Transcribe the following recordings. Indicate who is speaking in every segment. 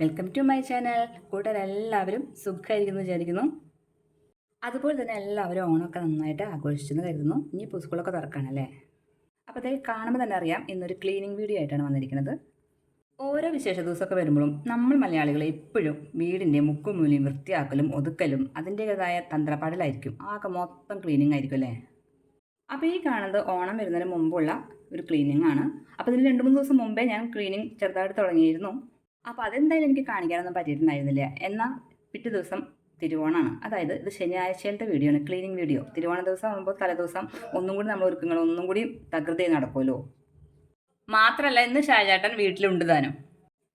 Speaker 1: Welcome to my channel കൂട്ടുകാരെല്ലാവരും സുഖമായിരിക്കുന്നു വിചാരിക്കുന്നു. അതുപോലെ തന്നെ എല്ലാവരും ഓണമൊക്കെ നന്നായിട്ട് ആഘോഷിച്ചെന്ന് കരുതുന്നു. ഇനി സ്കൂളൊക്കെ തുറക്കാണല്ലേ? അപ്പോൾ അതേ കാണുമ്പോൾ തന്നെ അറിയാം ഇന്നൊരു ക്ലീനിങ് വീഡിയോ ആയിട്ടാണ് വന്നിരിക്കുന്നത്. ഓരോ വിശേഷ ദിവസമൊക്കെ വരുമ്പോഴും നമ്മൾ മലയാളികൾ എപ്പോഴും വീടിന്റെ മുക്കും വൃത്തിയാക്കലും ഒതുക്കലും അതിന്റേതായ തന്ത്രപ്പാടിലായിരിക്കും. ആകെ മൊത്തം ക്ലീനിങ് ആയിരിക്കും അല്ലേ? അപ്പോൾ ഈ കാണുന്നത് ഓണം വരുന്നതിന് മുമ്പുള്ള ഒരു ക്ലീനിങ് ആണ്. അപ്പോൾ ഇതിന് രണ്ട് മൂന്ന് ദിവസം മുമ്പേ ഞാൻ ക്ലീനിങ് ചെറുതായിട്ട് തുടങ്ങിയിരുന്നു. അപ്പോൾ അതെന്തായാലും എനിക്ക് കാണിക്കാനൊന്നും പറ്റിയിട്ടുണ്ടായിരുന്നില്ല. എന്നാൽ പിറ്റേ ദിവസം തിരുവോണമാണ് അതായത് ഇത് ശനിയാഴ്ചയിലത്തെ വീഡിയോ ആണ് ക്ലീനിങ് വീഡിയോ തിരുവോണ ദിവസം ആകുമ്പോൾ തലേദിവസം ഒന്നും കൂടി നമ്മൾ ഒരുക്കങ്ങൾ ഒന്നും കൂടി തകൃതി നടക്കുമല്ലോ മാത്രമല്ല ഇന്ന് ഷാജാട്ടൻ വീട്ടിലുണ്ട് താനും.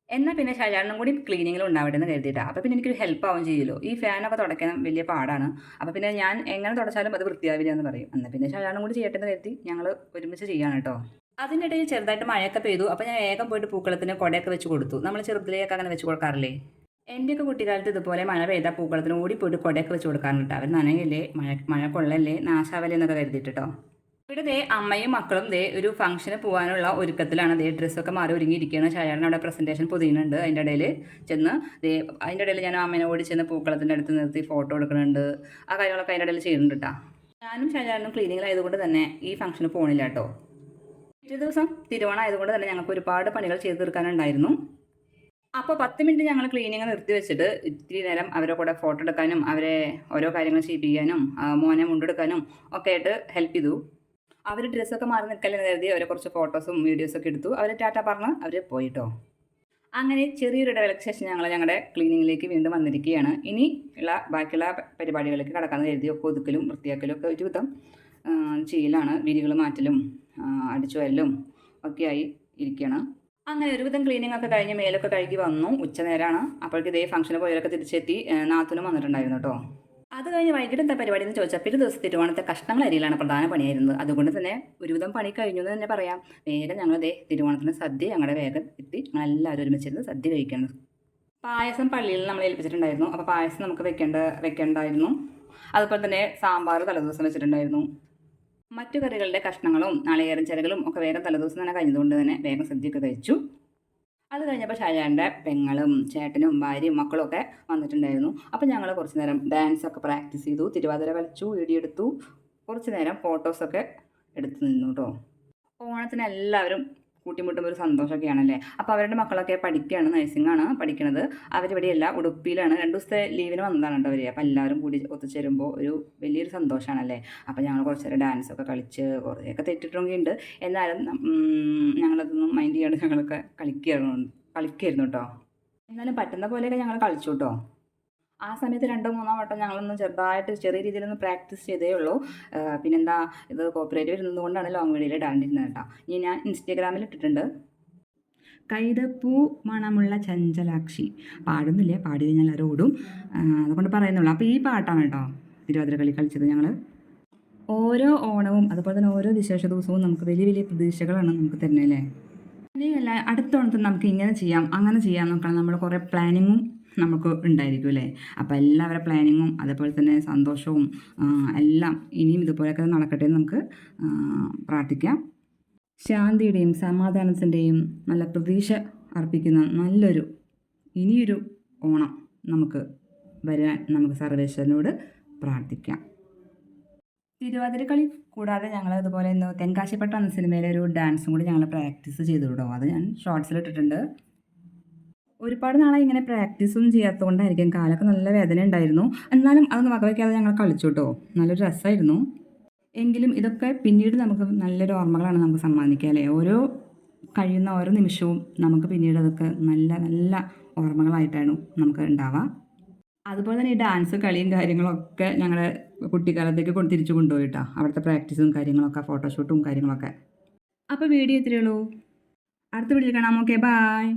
Speaker 1: എന്നാൽ പിന്നെ ഷാജാട്ടനും കൂടി ക്ലീനിങ്ങിൽ ഉണ്ടാവട്ടെ എന്ന് കരുതിയിട്ടാണ് അപ്പോൾ പിന്നെ എനിക്കൊരു ഹെൽപ്പ് ആവും ചെയ്യുമല്ലോ ഈ ഫാനൊക്കെ തുടക്കണം വലിയ പാടാണ്. അപ്പോൾ പിന്നെ ഞാൻ എങ്ങനെ തുടച്ചാലും അത് വൃത്തിയാവില്ല എന്ന് പറയും. എന്നാൽ പിന്നെ ഷാജാട്ടനും കൂടി ചെയ്യട്ടെ എന്ന് കരുതി ഞങ്ങൾ ഒരുമിച്ച് ചെയ്യാണ് കേട്ടോ അതിനിടയിൽ ചെറുതായിട്ട് മഴയൊക്കെ പെയ്തു. അപ്പോൾ ഞാൻ വേഗം പോയിട്ട് പൂക്കളത്തിന് കുടയൊക്കെ വെച്ച് കൊടുത്തു. നമ്മൾ ചെറുതിലേക്ക് അങ്ങനെ വെച്ച് കൊടുക്കാറില്ലേ? എന്റെയൊക്കെ കുട്ടിക്കാലത്ത് ഇതുപോലെ മഴ പെയ്താൽ പൂക്കളത്തിന് ഓടി പോയിട്ട് കുടയൊക്കെ വെച്ച് കൊടുക്കാറുണ്ട്. അവർ നനയല്ലേ? മഴ മഴ കൊള്ളല്ലേ? നാശാവല്ലേ എന്നൊക്കെ കരുതിയിട്ടോ ഇവിടെ ദേ അമ്മയും മക്കളും ദേ ഒരു ഫംഗ്ഷന് പോകാനുള്ള ഒരുക്കത്തിലാണ്. ദേ ഡ്രസ്സൊക്കെ മാറി ഒരുങ്ങിയിരിക്കുകയാണ്. ഷാജാറിന് അവിടെ പ്രസന്റേഷൻ പൊതിയുന്നുണ്ട് അതിന്റെ ഇടയിൽ ചെന്ന് ദേ അതിന്റെ ഇടയിൽ ഞാൻ അമ്മേനെ ഓടി ചെന്ന് പൂക്കളത്തിന്റെ അടുത്ത് നിർത്തി ഫോട്ടോ എടുക്കുന്നുണ്ട്. ആ കാര്യങ്ങളൊക്കെ അതിന്റെ ഇടയിൽ ചെയ്യുന്നുണ്ട് കേട്ടോ ഞാനും ഷാജാറിനും ക്ലീനിങ്ങിലായതുകൊണ്ട് തന്നെ ഈ ഫംഗ്ഷന് പോകണില്ല കേട്ടോ പിറ്റേ ദിവസം തിരുവോണം ആയതുകൊണ്ട് തന്നെ ഞങ്ങൾക്ക് ഒരുപാട് പണികൾ ചെയ്തു തീർക്കാനുണ്ടായിരുന്നു. അപ്പോൾ പത്ത് മിനിറ്റ് ഞങ്ങൾ ക്ലീനിങ് നിർത്തി വെച്ചിട്ട് ഇത്തിരി നേരം അവരെ കൂടെ ഫോട്ടോ എടുക്കാനും അവരെ ഓരോ കാര്യങ്ങൾ ചെയ്യിപ്പിക്കാനും മോനെ മുണ്ടെടുക്കാനും ഒക്കെ ആയിട്ട് ഹെൽപ്പ് ചെയ്തു. അവർ ഡ്രസ്സൊക്കെ മാറി നിൽക്കലെന്ന് കരുതി അവരെ കുറച്ച് ഫോട്ടോസും വീഡിയോസൊക്കെ എടുത്തു. അവർ ടാറ്റ പറഞ്ഞ് അവർ പോയിട്ടോ. അങ്ങനെ ചെറിയൊരു ഇടവേളയ്ക്ക് ശേഷം ഞങ്ങൾ ഞങ്ങളുടെ ക്ലീനിങ്ങിലേക്ക് വീണ്ടും വന്നിരിക്കുകയാണ്. ഇനി ഉള്ള ബാക്കിയുള്ള പരിപാടികളിലേക്ക് കടക്കാമെന്ന് കരുതി ഒക്കെ ഒതുക്കലും വൃത്തിയാക്കലും ഒക്കെ ഒരുവിധം ചെയ്യലാണ്. വിരികൾ മാറ്റലും ആ, അടിച്ചു വരലും ഒക്കെയായി ഇരിക്കുകയാണ് അങ്ങനെ ഒരുവിധം ക്ലീനിങ് ഒക്കെ കഴിഞ്ഞ് മേലൊക്കെ കഴുകി വന്നു. ഉച്ച നേരമാണ് അപ്പോഴേക്ക് ഇതേ ഫംഗ്ഷന് പോയവരൊക്കെ തിരിച്ചെത്തി. നാത്തൂനും വന്നിട്ടുണ്ടായിരുന്നു കേട്ടോ. അത് കഴിഞ്ഞ് വൈകിട്ട് എന്താ പരിപാടി എന്ന് ചോദിച്ചാൽ പിന്നെ ദിവസം തിരുവോണത്തെ കഷ്ണങ്ങൾ അരിയിലാണ് പ്രധാന പണിയായിരുന്നത് അതുകൊണ്ട് തന്നെ ഒരുവിധം പണി കഴിഞ്ഞു എന്ന് തന്നെ പറയാം. നേരെ ഞങ്ങൾ ദേ തിരുവോണത്തിന് സദ്യ ഞങ്ങളുടെ വേഗം എത്തി. ഞങ്ങൾ എല്ലാവരും ഒരുമിച്ചിരുന്ന് സദ്യ കഴിക്കണം. പായസം പള്ളിയിൽ നമ്മൾ ഏൽപ്പിച്ചിട്ടുണ്ടായിരുന്നു. അപ്പോൾ പായസം നമുക്ക് വെക്കേണ്ട വെക്കേണ്ടായിരുന്നു. അതുപോലെ തന്നെ സാമ്പാർ തലേദിവസം വെച്ചിട്ടുണ്ടായിരുന്നു. മറ്റു കറികളുടെ കഷ്ണങ്ങളും നാളികേരം ചിരകളും ഒക്കെ വേഗം തലേദിവസം തന്നെ കഴിഞ്ഞതുകൊണ്ട് തന്നെ വേഗം സദ്യയൊക്കെ കഴിച്ചു. അത് കഴിഞ്ഞപ്പോൾ ഷാജാന്റെ പെങ്ങളും ചേട്ടനും ഭാര്യയും മക്കളും ഒക്കെ വന്നിട്ടുണ്ടായിരുന്നു. അപ്പോൾ ഞങ്ങൾ കുറച്ച് നേരം ഡാൻസ് ഒക്കെ പ്രാക്ടീസ് ചെയ്തു. തിരുവാതിര കളിച്ചു വീഡിയോ കുറച്ച് നേരം ഫോട്ടോസൊക്കെ എടുത്തു നിന്നു കേട്ടോ ഓണത്തിന് എല്ലാവരും കൂട്ടിമുട്ടുമ്പോൾ ഒരു സന്തോഷമൊക്കെയാണ് അല്ലേ അപ്പോൾ അവരുടെ മക്കളൊക്കെ പഠിക്കുകയാണ് നഴ്സിംഗ് ആണ് പഠിക്കുന്നത് അവരിവിടെയല്ല ഉടുപ്പിയിലാണ് രണ്ട് ദിവസത്തെ ലീവിന് വന്നതാണ് കേട്ടോ അവർ അപ്പോൾ എല്ലാവരും കൂടി ഒത്തുചേരുമ്പോൾ ഒരു വലിയൊരു സന്തോഷമാണ് അല്ലേ അപ്പോൾ ഞങ്ങൾ കുറച്ച് നേരം ഡാൻസൊക്കെ കളിച്ച് കുറേയൊക്കെ തെറ്റിട്ടൊക്കെ ഉണ്ട്. എന്നാലും ഞങ്ങളതൊന്നും മൈൻഡ് ചെയ്യാണ്ട് ഞങ്ങളൊക്കെ കളിക്കുകയായിരുന്നു കളിക്കുകയായിരുന്നു കേട്ടോ. എന്നാലും പറ്റുന്ന പോലെയൊക്കെ ഞങ്ങൾ കളിച്ചു കേട്ടോ. ആ സമയത്ത് രണ്ടോ മൂന്നോ വട്ടം ഞങ്ങളൊന്ന് ചെറുതായിട്ട് ചെറിയ രീതിയിലൊന്ന് പ്രാക്ടീസ് ചെയ്തേ ഉള്ളൂ. പിന്നെന്താ ഇത് കോപ്പറേറ്റ് വരുന്നത് കൊണ്ടാണ് ലോങ് വീഡിയോയിൽ ഇടാണ്ടിരുന്നത് കേട്ടോ. ഇനി ഞാൻ ഇൻസ്റ്റഗ്രാമിൽ ഇട്ടിട്ടുണ്ട്. കൈതപ്പൂ മണമുള്ള ചഞ്ചലാക്ഷി. പാടുന്നില്ലേ? പാടി കഴിഞ്ഞാൽ ഓടും. അതുകൊണ്ട് പറയുന്നുള്ളൂ. അപ്പോൾ ഈ പാട്ടാണ് കേട്ടോ തിരുവാതിര കളി കളിച്ചത് ഞങ്ങൾ ഓരോ ഓണവും അതുപോലെ തന്നെ ഓരോ വിശേഷ ദിവസവും നമുക്ക് വലിയ വലിയ പ്രതീക്ഷകളാണ് നമുക്ക് തരുന്നത് അല്ലേ? അല്ലേ അടുത്ത ഓണത്തിന് നമുക്ക് ഇങ്ങനെ ചെയ്യാം അങ്ങനെ ചെയ്യാം നോക്കണം നമ്മൾ കുറേ പ്ലാനിങ്ങും നമുക്ക് ഉണ്ടായിരിക്കും അല്ലേ? അപ്പോൾ എല്ലാവരുടെ പ്ലാനിങ്ങും അതേപോലെ തന്നെ സന്തോഷവും എല്ലാം ഇനിയും ഇതുപോലെയൊക്കെ നടക്കട്ടെ എന്ന് നമുക്ക് പ്രാർത്ഥിക്കാം. ശാന്തിയുടെയും സമാധാനത്തിന്റെയും നല്ല പ്രതീക്ഷ അർപ്പിക്കുന്ന നല്ലൊരു ഇനിയൊരു ഓണം നമുക്ക് വരാൻ നമുക്ക് സർവേശ്വരനോട് പ്രാർത്ഥിക്കാം. തിരുവാതിരക്കളി കൂടാതെ ഞങ്ങൾ അതുപോലെ ഇന്ന് എന്ന സിനിമയിലെ ഒരു ഡാൻസും കൂടി ഞങ്ങൾ പ്രാക്ടീസ് ചെയ്തു കേട്ടോ അത് ഞാൻ ഷോർട്സിൽ ഇട്ടിട്ടുണ്ട്. ഒരുപാട് നാളായി ഇങ്ങനെ പ്രാക്ടീസൊന്നും ചെയ്യാത്തതുകൊണ്ടായിരിക്കും കാലൊക്കെ നല്ല വേദന ഉണ്ടായിരുന്നു. എന്നാലും അതൊന്ന് വകവയ്ക്കാതെ ഞങ്ങൾ കളിച്ചു കേട്ടോ. നല്ലൊരു രസമായിരുന്നു. എങ്കിലും ഇതൊക്കെ പിന്നീട് നമുക്ക് നല്ലൊരു ഓർമ്മകളാണ് നമുക്ക് സമ്മാനിക്കുക അല്ലേ? ഓരോ കഴിയുന്ന ഓരോ നിമിഷവും നമുക്ക് പിന്നീട് അതൊക്കെ നല്ല നല്ല ഓർമ്മകളായിട്ടാണ് നമുക്ക് ഉണ്ടാവുക. അതുപോലെ തന്നെ ഈ ഡാൻസ് കളിയും കാര്യങ്ങളൊക്കെ ഞങ്ങളുടെ കുട്ടിക്കാലത്തേക്ക് കൊണ്ട് തിരിച്ചു കൊണ്ടുപോയിട്ടാ അവിടുത്തെ പ്രാക്ടീസും കാര്യങ്ങളൊക്കെ ഫോട്ടോഷൂട്ടും കാര്യങ്ങളൊക്കെ. അപ്പോൾ വീഡിയോ ഇത്രയേ ഉള്ളൂ. അടുത്ത വീഡിയോയിൽ കാണാം. Okay bye